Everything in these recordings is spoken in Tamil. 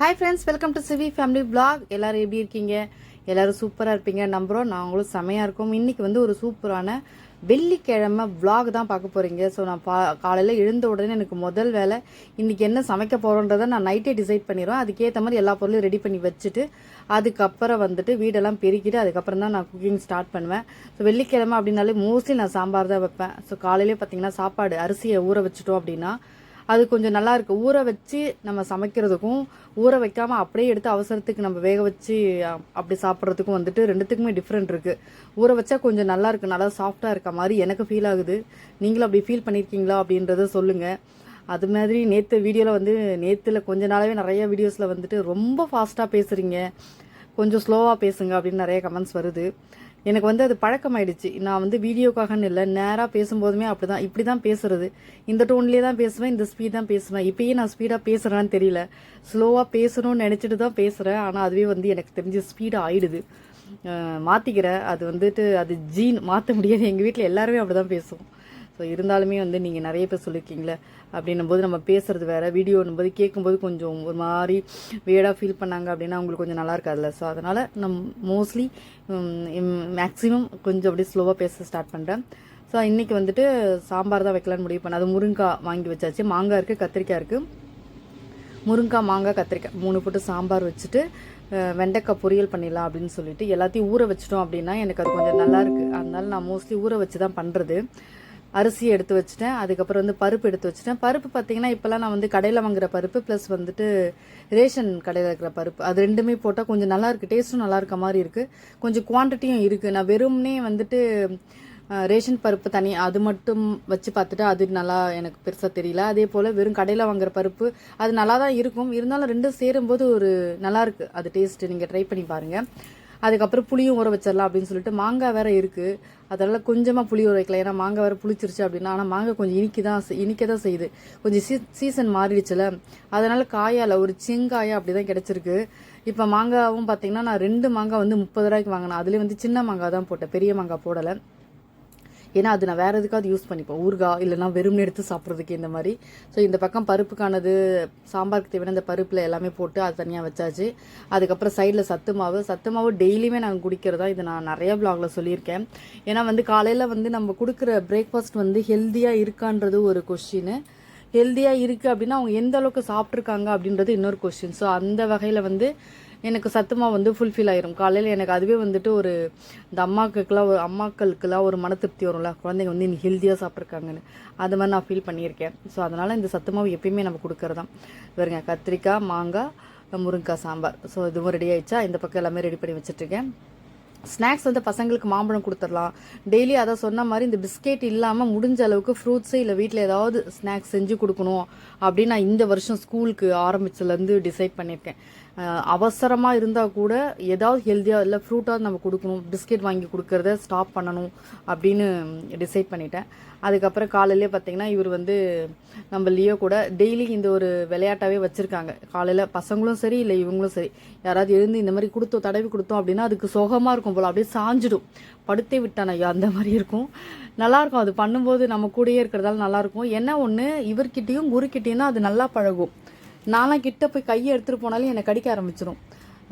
Hi friends welcome to CV family vlog எல்லோரும் எப்படி இருக்கீங்க? எல்லோரும் சூப்பராக இருப்பீங்க. நம்புகிறோம் நாங்களும் செமையாக இருக்கோம். இன்றைக்கி வந்து ஒரு சூப்பரான வெள்ளிக்கிழமை வ்ளாக் தான் பார்க்க போகிறீங்க ஸோ நான் பா காலையில் எழுந்த உடனே எனக்கு முதல் வேலை இன்னைக்கு என்ன சமைக்க போகிறோன்றதை நான் நைட்டே டிசைட் பண்ணிடுவேன். அதுக்கேற்ற மாதிரி எல்லா பொருளும் ரெடி பண்ணி வச்சுட்டு அதுக்கப்புறம் வந்துட்டு வீடெல்லாம் பெருக்கிட்டு அதுக்கப்புறம் தான் நான் குக்கிங் ஸ்டார்ட் பண்ணுவேன். ஸோ வெள்ளிக்கிழமை அப்படின்னாலே மோஸ்ட்லி நான் சாம்பார் தான் வைப்பேன். ஸோ காலையிலே பார்த்தீங்கன்னா சாப்பாடு அரிசியை ஊற வச்சுட்டோம் அப்படின்னா அது கொஞ்சம் நல்லாயிருக்கு ஊற வச்சு நம்ம சமைக்கிறதுக்கும் ஊற வைக்காமல் அப்படியே எடுத்து அவசரத்துக்கு நம்ம வேக வச்சு அப்படி சாப்பிட்றதுக்கும் வந்துட்டு ரெண்டுத்துக்குமே டிஃப்ரெண்ட் இருக்குது ஊற வச்சா கொஞ்சம் நல்லாயிருக்கு நல்லா சாஃப்டாக இருக்க மாதிரி எனக்கு ஃபீல் ஆகுது. நீங்களும் அப்படி ஃபீல் பண்ணியிருக்கீங்களா அப்படின்றத சொல்லுங்கள் அது மாதிரி நேற்று வீடியோவில் வந்து நேற்றுல கொஞ்ச நாளாகவே நிறைய வீடியோஸில் வந்துட்டு ரொம்ப ஃபாஸ்ட்டாக பேசுகிறீங்க கொஞ்சம் ஸ்லோவாக பேசுங்க அப்படின்னு நிறைய கமெண்ட்ஸ் வருது. எனக்கு வந்து அது பழக்கமாயிடுச்சு. நான் வந்து வீடியோக்காகன்னு இல்லை நேராக பேசும்போதுமே அப்படிதான். இப்படி தான் பேசுறது. இந்த டோன்லேயே தான் பேசுவேன் இந்த ஸ்பீட் தான் பேசுவேன். இப்பயே நான் ஸ்பீடாக பேசுகிறேன்னு தெரியல. ஸ்லோவாக பேசணும்னு நினச்சிட்டு தான் பேசுகிறேன் ஆனால் அதுவே வந்து எனக்கு தெரிஞ்சு ஸ்பீடாக ஆயிடுது. மாற்றிக்கிறேன் அது வந்துட்டு அது ஜீன் மாற்ற முடியாது. எங்கள் வீட்டில் எல்லாருமே அப்படி தான் பேசுவோம். ஸோ இருந்தாலுமே வந்து நீங்கள் நிறைய பேர் சொல்லியிருக்கீங்களே அப்படின்னும் போது நம்ம பேசுகிறது வேறு வீடியோன்னும் போது கேட்கும்போது கொஞ்சம் ஒரு மாதிரி வேடாக ஃபீல் பண்ணாங்க அப்படின்னா அவங்களுக்கு கொஞ்சம் நல்லா இருக்காதுல்ல. ஸோ அதனால் நம் மோஸ்ட்லி மேக்ஸிமம் கொஞ்சம் அப்படியே ஸ்லோவாக பேச ஸ்டார்ட் பண்ணுறேன் ஸோ இன்றைக்கி வந்துட்டு சாம்பார் தான் வைக்கலான்னு முடிவு பண்ணேன். அது முருங்காய் வாங்கி வச்சாச்சு. மாங்காய் இருக்குது கத்திரிக்காய் இருக்குது முருங்காய் மாங்காய் கத்திரிக்காய் மூணு போட்டு சாம்பார் வச்சுட்டு வெண்டைக்காய் பொரியல் பண்ணிடலாம் அப்படின்னு சொல்லிட்டு எல்லாத்தையும் ஊற வச்சிட்டோம் அப்படின்னா எனக்கு அது கொஞ்சம் நல்லா இருக்கு. அதனால நான் மோஸ்ட்லி ஊற வச்சு தான் பண்ணுறது அரிசி எடுத்து வச்சுட்டேன். அதுக்கப்புறம் வந்து பருப்பு எடுத்து வச்சுட்டேன். பருப்பு பார்த்தீங்கன்னா இப்போல்லாம் நான் வந்து கடையில் வாங்குற பருப்பு ப்ளஸ் வந்துட்டு ரேஷன் கடையில் இருக்கிற பருப்பு. அது ரெண்டுமே போட்டால் கொஞ்சம் நல்லாயிருக்கு டேஸ்ட்டும் நல்லா இருக்க மாதிரி இருக்குது கொஞ்சம் குவான்டிட்டியும் இருக்குது நான் வெறும்னே வந்துட்டு ரேஷன் பருப்பு தனி அது மட்டும் வச்சு பார்த்துட்டு அது நல்லா எனக்கு பெருசாக தெரியல. அதே போல் வெறும் கடையில் வாங்குற பருப்பு அது நல்லா தான் இருக்கும். இருந்தாலும் ரெண்டும் சேரும்போது ஒரு நல்லாயிருக்கு அது டேஸ்ட்டு நீங்கள் ட்ரை பண்ணி பாருங்கள் அதுக்கப்புறம் புளியும் ஊற வச்சிடலாம் அப்படின்னு சொல்லிட்டு மாங்காய் வேற இருக்குது அதனால் கொஞ்சமாக புளி ஊற வைக்கலாம். ஏன்னா மாங்காய் வேற புளிச்சிருச்சு அப்படின்னா ஆனால் மாங்காய் கொஞ்சம் இனிக்கி தான் இனிக்க தான் செய்யுது. கொஞ்சம் சீ சீசன் மாறிடுச்சுல. அதனால் காயால் ஒரு செங்காயா அப்படி தான் கிடச்சிருக்கு. இப்போ மாங்காவும் பார்த்தீங்கன்னா நான் ரெண்டு மாங்காய் வந்து முப்பது ரூபாய்க்கு வாங்கினேன். அதுலேயே வந்து சின்ன மாங்காய் தான் போட்டேன். பெரிய மாங்காய் போடலை. ஏன்னா அது நான் வேறு எதுக்காவது யூஸ் பண்ணிப்பேன். ஊறுகாய் இல்லைன்னா வெறும்னு எடுத்து சாப்பிட்றதுக்கு இந்த மாதிரி. ஸோ இந்த பக்கம் பருப்புக்கானது சாம்பாருக்கு தேவையான அந்த பருப்பில் எல்லாமே போட்டு அது தனியாக வச்சாச்சு. அதுக்கப்புறம் சைடில் சத்து மாவு. சத்து மாவு டெய்லியுமே நாங்கள் குடிக்கிறதா இது நான் நிறைய பிளாகில் சொல்லியிருக்கேன். ஏன்னா வந்து காலையில் வந்து நம்ம கொடுக்குற பிரேக்ஃபாஸ்ட் வந்து ஹெல்த்தியாக இருக்கான்றது ஒரு கொஷின் ஹெல்த்தியாக இருக்குது அப்படின்னா அவங்க எந்த அளவுக்கு சாப்பிட்ருக்காங்க அப்படின்றது இன்னொரு கொஸ்டின் ஸோ அந்த வகையில் வந்து எனக்கு சத்துமா வந்து ஃபுல்ஃபில் ஆயிரும். காலையில் எனக்கு அதுவே வந்துட்டு ஒரு இந்த அம்மாக்களுக்குலாம் ஒரு அம்மாக்களுக்கெல்லாம் ஒரு மன திருப்தி வரும்ல. குழந்தைங்க வந்து இன்னைக்கு ஹெல்த்தியாக சாப்பிட்ருக்காங்கன்னு அது மாதிரி நான் ஃபீல் பண்ணியிருக்கேன். ஸோ அதனால் இந்த சத்துமாவை எப்பயுமே நம்ம கொடுக்கறதான் வருங்க கத்திரிக்காய் மாங்காய் முருங்கைக்காய் சாம்பார். ஸோ இதுவும் ரெடி ஆயிடுச்சா? இந்த பக்கம் எல்லாமே ரெடி பண்ணி வச்சுட்ருக்கேன் ஸ்நாக்ஸ் வந்து பசங்களுக்கு மாம்பழம் கொடுத்துடலாம். டெய்லி அதை சொன்ன மாதிரி இந்த பிஸ்கெட் இல்லாமல் முடிஞ்ச அளவுக்கு ஃப்ரூட்ஸு இல்லை வீட்டில் ஏதாவது ஸ்நாக்ஸ் செஞ்சு கொடுக்கணும் அப்படின்னு நான் இந்த வருஷம் ஸ்கூலுக்கு ஆரம்பிச்சதுலேருந்து டிசைட் பண்ணியிருக்கேன். அவசரமாக இருந்தால் கூட ஏதாவது ஹெல்த்தியாக இல்லை ஃப்ரூட்டாக நம்ம கொடுக்கணும் பிஸ்கெட் வாங்கி கொடுக்கறத ஸ்டாப் பண்ணணும் அப்படின்னு டிசைட் பண்ணிட்டேன். அதுக்கப்புறம் காலையிலே பார்த்தீங்கன்னா இவர் வந்து நம்ம லியோ கூட டெய்லி இந்த ஒரு விளையாட்டாகவே வச்சுருக்காங்க. காலையில் பசங்களும் சரி இல்லை இவங்களும் சரி. யாராவது எழுந்து இந்த மாதிரி கொடுத்தோம் தடவி கொடுத்தோம் அப்படின்னா அதுக்கு சுகமாக இருக்கும் போல் அப்படியே சாஞ்சிடும். படுத்தே விட்டான் ஐயா அந்த மாதிரி இருக்கும். நல்லாயிருக்கும் அது பண்ணும்போது நம்ம கூடயே இருக்கிறதால நல்லாயிருக்கும் என்ன ஒன்று இவர்கிட்டையும் குருக்கிட்டேயும் தான் அது நல்லா பழகும். நான்லாம் கிட்ட போய் கையை எடுத்துகிட்டு போனாலும் என்னை கடிக்க ஆரம்பிச்சிடும்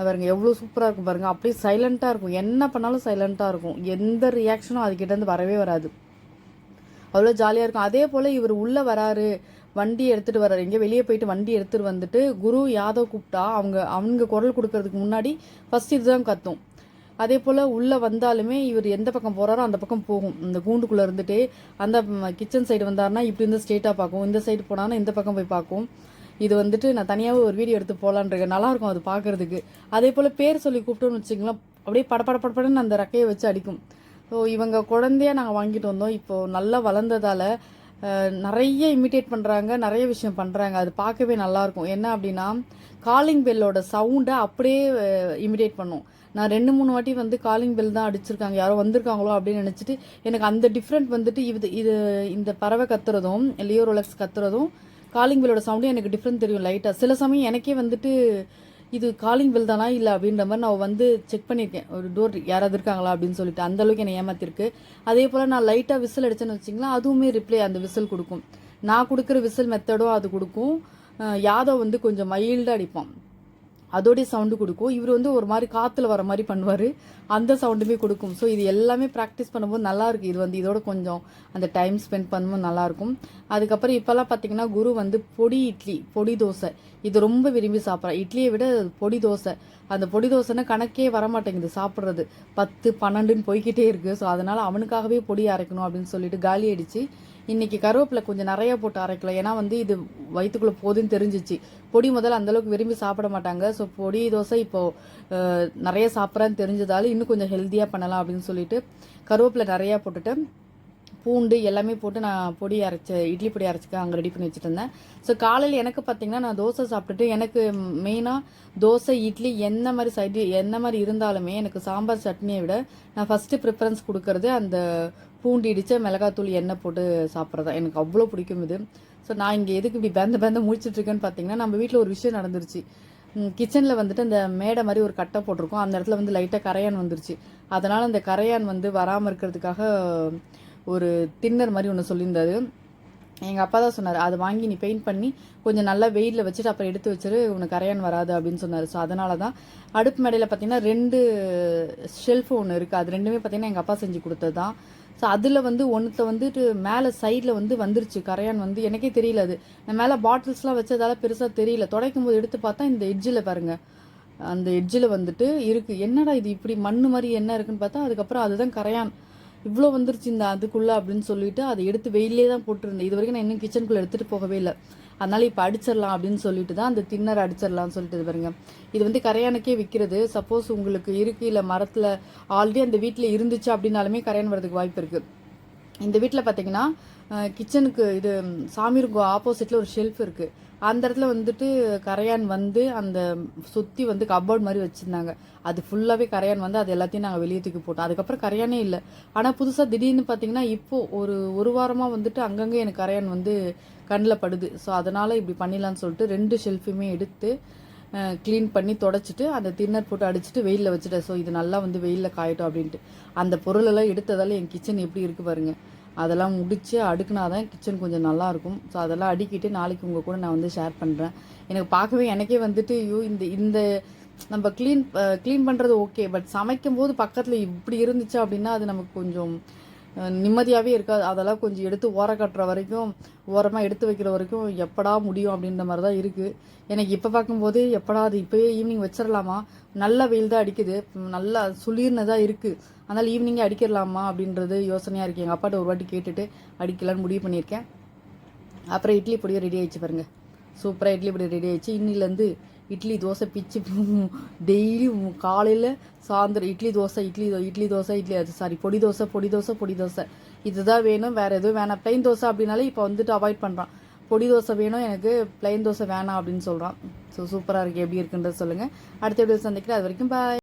பாருங்க எவ்வளோ சூப்பராக இருக்கும் பாருங்கள் அப்படியே சைலண்ட்டாக இருக்கும். என்ன பண்ணாலும் சைலண்ட்டாக இருக்கும். எந்த ரியாக்ஷனும் அதுக்கிட்டேருந்து வரவே வராது. அவ்வளோ ஜாலியாக இருக்கும். அதே போல் இவர் உள்ளே வராரு. வண்டி எடுத்துகிட்டு வர்றாரு இங்கே வெளியே போயிட்டு வண்டி எடுத்துகிட்டு வந்துட்டு குரு யாதவ் கூப்பிட்டா அவங்க அவங்க குரல் கொடுக்கறதுக்கு முன்னாடி ஃபஸ்ட் இதுதான் கத்தும். அதே போல் உள்ளே வந்தாலுமே இவர் எந்த பக்கம் போகிறாரோ அந்த பக்கம் போகும். இந்த கூண்டுக்குள்ளே இருந்துட்டு அந்த கிச்சன் சைடு வந்தாருன்னா இப்படி இருந்து ஸ்ட்ரெயிட்டாக பார்க்கும். இந்த சைடு போனான்னா இந்த பக்கம் போய் பார்க்கும். இது வந்துட்டு நான் தனியாகவே ஒரு வீடியோ எடுத்து போகலான்றிருக்கேன் நல்லாயிருக்கும் அது பார்க்கறதுக்கு. அதே போல் பேர் சொல்லி கூப்பிட்டோன்னு வச்சுக்கலாம் அப்படியே படபட படப்படன்னு அந்த ரெக்கையை வச்சு அடிக்கும். ஸோ இவங்க குழந்தையாக நாங்கள் வாங்கிட்டு வந்தோம். இப்போது நல்லா வளர்ந்ததால நிறைய இமிட்டேட் பண்ணுறாங்க நிறைய விஷயம் பண்ணுறாங்க அது பார்க்கவே நல்லாயிருக்கும் என்ன அப்படின்னா காலிங் பெல்லோட சவுண்டை அப்படியே இமிட்டேட் பண்ணும். நான் ரெண்டு மூணு வாட்டி வந்து காலிங் பெல் தான் அடிச்சிருக்காங்க. யாரோ வந்திருக்காங்களோ அப்படின்னு நினச்சிட்டு எனக்கு அந்த டிஃப்ரெண்ட் வந்துட்டு இது இது இந்த பறவை கத்துறதும் லியோ ரோலக்ஸ் கத்துறதும் காலிங் பெல்லோட சவுண்டும் எனக்கு டிஃப்ரெண்ட் தெரியும் லைட்டாக சில சமயம் எனக்கே வந்துட்டு இது காலிங் பெல் தானா இல்லை அப்படின்ற மாதிரி நான் வந்து செக் பண்ணியிருக்கேன் ஒரு டோர் யாராவது இருக்காங்களா அப்படின்னு சொல்லிட்டு. அந்தளவுக்கு என்னை ஏமாத்திருக்கு. அதே போல் நான் லைட்டாக விசில் அடிச்சேன்னு வச்சிங்களா அதுவுமே ரிப்ளை அந்த விசில் கொடுக்கும். நான் கொடுக்குற விசில் மெத்தடோ அது கொடுக்கும். யாதவ் வந்து கொஞ்சம் மைல்டாக அடிப்பான். அதோடைய சவுண்டு கொடுக்கும். இவர் வந்து ஒரு மாதிரி காற்றுல வர மாதிரி பண்ணுவார். அந்த சவுண்டுமே கொடுக்கும். ஸோ இது எல்லாமே ப்ராக்டிஸ் பண்ணும்போது நல்லாயிருக்கு இது வந்து இதோட கொஞ்சம் அந்த டைம் ஸ்பெண்ட் பண்ணும்போது நல்லாயிருக்கும் அதுக்கப்புறம் இப்போல்லாம் பார்த்தீங்கன்னா குரு வந்து பொடி இட்லி பொடி தோசை. இது ரொம்ப விரும்பி சாப்பிட்றா இட்லியை விட பொடி தோசை. அந்த பொடி தோசைன்னா கணக்கே வர மாட்டேங்குது சாப்பிட்றது. பத்து பன்னெண்டுன்னு போய்கிட்டே இருக்குது ஸோ அதனால் அவனுக்காகவே பொடி அரைக்கணும் அப்படின்னு சொல்லிட்டு காலி அடிச்சு இன்னைக்கு கருவேப்பிலை கொஞ்சம் நிறைய போட்டு அரைக்கலாம். ஏன்னா வந்து இது வயிற்றுக்குள்ளே போதுன்னு தெரிஞ்சிச்சு. பொடி முதல்ல அந்த அளவுக்கு விரும்பி சாப்பிட மாட்டாங்க. ஸோ பொடி தோசை இப்போது நிறைய சாப்பிட்றான்னு தெரிஞ்சதால இன்னும் கொஞ்சம் ஹெல்த்தியாக பண்ணலாம் அப்படின்னு சொல்லிட்டு கருவேப்பிலை நிறையா போட்டுட்டு பூண்டு எல்லாமே போட்டு நான் பொடி அரைச்ச இட்லி பொடி அரைச்சிக்க அங்கே ரெடி பண்ணி வச்சுட்டு இருந்தேன் ஸோ காலையில் எனக்கு பார்த்தீங்கன்னா நான் தோசை சாப்பிட்டுட்டு எனக்கு மெயினாக தோசை இட்லி என்ன மாதிரி சைடு என்ன மாதிரி இருந்தாலுமே எனக்கு சாம்பார் சட்னியை விட நான் ஃபஸ்ட்டு ப்ரிஃபரன்ஸ் கொடுக்கறது அந்த பூண்டு இடித்த மிளகாத்தூள் எண்ணெய் போட்டு சாப்பிட்றதா. எனக்கு அவ்வளோ பிடிக்கும் இது. ஸோ நான் இங்கே எதுக்கு இப்படி பேந்த பேந்த முடிச்சிட்ருக்கேன்னு பார்த்தீங்கன்னா நம்ம வீட்டில் ஒரு விஷயம் நடந்துருச்சு. கிச்சனில் வந்துட்டு அந்த மேடை மாதிரி ஒரு கட்டை போட்டிருக்கோம். அந்த இடத்துல வந்து லைட்டாக கரையான் வந்துருச்சு. அதனால் அந்த கரையான் வந்து வராமல் இருக்கிறதுக்காக ஒரு தின்னர் மாதிரி ஒன்று சொல்லியிருந்தாரு. எங்கள் அப்பா தான் சொன்னார் அதை வாங்கி நீ பெயிண்ட் பண்ணி கொஞ்சம் நல்லா வெயிலில் வச்சுட்டு அப்புறம் எடுத்து வச்சிரு உனக்கு கரையான் வராது அப்படின்னு சொன்னார். ஸோ அதனால தான் அடுப்பு மேடையில் பார்த்தீங்கன்னா ரெண்டு ஷெல்ஃப் ஒன்று இருக்குது அது ரெண்டுமே பார்த்தீங்கன்னா எங்கள் அப்பா செஞ்சு கொடுத்தது தான் ஸோ அதில் வந்து ஒன்றுத்த வந்துட்டு மேலே சைடில் வந்து வந்துருச்சு. கரையான் வந்து எனக்கே தெரியல அது. நான் மேலே பாட்டில்ஸ்லாம் வச்சதால பெருசாக தெரியல. துடைக்கும் போது எடுத்து பார்த்தா இந்த எட்ஜில் பாருங்கள் அந்த எட்ஜில் வந்துட்டு இருக்குது என்னடா இது இப்படி மண் மாதிரி என்ன இருக்குன்னு பார்த்தா அதுக்கப்புறம் அதுதான் கரையான். இவ்வளோ வந்துருச்சு இந்த அதுக்குள்ளே அப்படின்னு சொல்லிட்டு அதை எடுத்து வெயிலே தான் போட்டிருந்தேன். இது வரைக்கும் நான் இன்னும் கிச்சனுக்குள்ளே எடுத்துகிட்டு போகவே இல்லை. அதனால இப்போ அடிச்சிடலாம் அப்படின்னு சொல்லிட்டு தான் அந்த தின்னர் அடிச்சிடலாம்னு சொல்லிட்டு இது பாருங்க. இது வந்து கரையானுக்கே விற்கிறது சப்போஸ் உங்களுக்கு இருக்குது இல்லை மரத்தில் ஆல்ரெடி அந்த வீட்டில் இருந்துச்சு அப்படின்னாலுமே கரையான் வரதுக்கு வாய்ப்பு இருக்குது இந்த வீட்டில் பார்த்தீங்கன்னா கிச்சனுக்கு இது சாமி இருக்கும் ஆப்போசிட்டில் ஒரு ஷெல்ஃப் இருக்குது அந்த இடத்துல வந்துட்டு கரையான் வந்து அந்த சுற்றி வந்து கப்போர்ட் மாதிரி வச்சுருந்தாங்க. அது ஃபுல்லாகவே கரையான் வந்து அது எல்லாத்தையும் நாங்கள் வெளியே தூக்கி போட்டோம். அதுக்கப்புறம் கரையானே இல்லை. ஆனால் புதுசாக திடீர்னு பார்த்தீங்கன்னா இப்போது ஒரு ஒரு வாரமாக வந்துட்டு அங்கங்கே எனக்கு கரையான் வந்து கண்ணில் படுது. ஸோ அதனால் இப்படி பண்ணிடலான்னு சொல்லிட்டு ரெண்டு ஷெல்ஃபுமே எடுத்து க்ளீன் பண்ணி தொடச்சிட்டு அந்த தின்னர் போட்டு அடிச்சுட்டு வெயிலில் வச்சுட்டேன். ஸோ இது நல்லா வந்து வெயிலில் காயட்டும் அப்படின்ட்டு. அந்த பொருளெல்லாம் எடுத்ததால் என் கிச்சன் எப்படி இருக்குது பாருங்க. அதெல்லாம் முடிச்சு அடுக்குனாதான் கிச்சன் கொஞ்சம் நல்லா இருக்கும் ஸோ அதெல்லாம் அடுக்கிட்டு நாளைக்கு உங்கள் கூட நான் வந்து ஷேர் பண்ணுறேன் எனக்கு பார்க்கவே எனக்கே வந்துட்டு ஐயோ இந்த இந்த நம்ம க்ளீன் க்ளீன் பண்ணுறது ஓகே பட் சமைக்கும் போது பக்கத்தில் இப்படி இருந்துச்சு அப்படின்னா அது நமக்கு கொஞ்சம் நிம்மதியாகவே இருக்காது. அதெல்லாம் கொஞ்சம் எடுத்து ஓர கட்டுற வரைக்கும் ஓரமாக எடுத்து வைக்கிற வரைக்கும் எப்படா முடியும் அப்படின்ற மாதிரி தான் இருக்குது எனக்கு இப்போ பார்க்கும்போது எப்படா அது இப்போயே ஈவினிங் வச்சிடலாமா நல்ல வெயில் தான் அடிக்குது. நல்லா சுளிர்னதாக இருக்குது அதனால் ஈவினிங்கே அடிக்கிறலாமா அப்படின்றது யோசனையாக இருக்குது எங்கள் அப்பாட்ட ஒரு வாட்டி கேட்டுட்டு அடிக்கலான்னு முடிவு பண்ணியிருக்கேன். அப்புறம் இட்லி பொடியும் ரெடி ஆயிடுச்சு பாருங்க. சூப்பராக இட்லி பொடி ரெடி ஆயிடுச்சு. இன்னிலேருந்து இட்லி தோசை பிச்சு டெய்லி காலையில் சாயந்தரம் இட்லி தோசை இட்லி தோ- இட்லி தோசை இட்லி அது சாரி பொடி தோசை பொடி தோசை பொடி தோசை. இதுதான் வேணும் வேறு எதுவும் வேணாம். பிளைன் தோசை அப்படின்னாலே இப்போ வந்துட்டு அவாய்ட் பண்ணுறான் பொடி தோசை வேணும் எனக்கு பிளைன் தோசை வேணாம் அப்படின்னு சொல்கிறான் ஸோ சூப்பராக இருக்குது எப்படி இருக்குன்றது சொல்லுங்கள் அடுத்த வீடியோ சந்திக்கிறேன். அது வரைக்கும் பாய்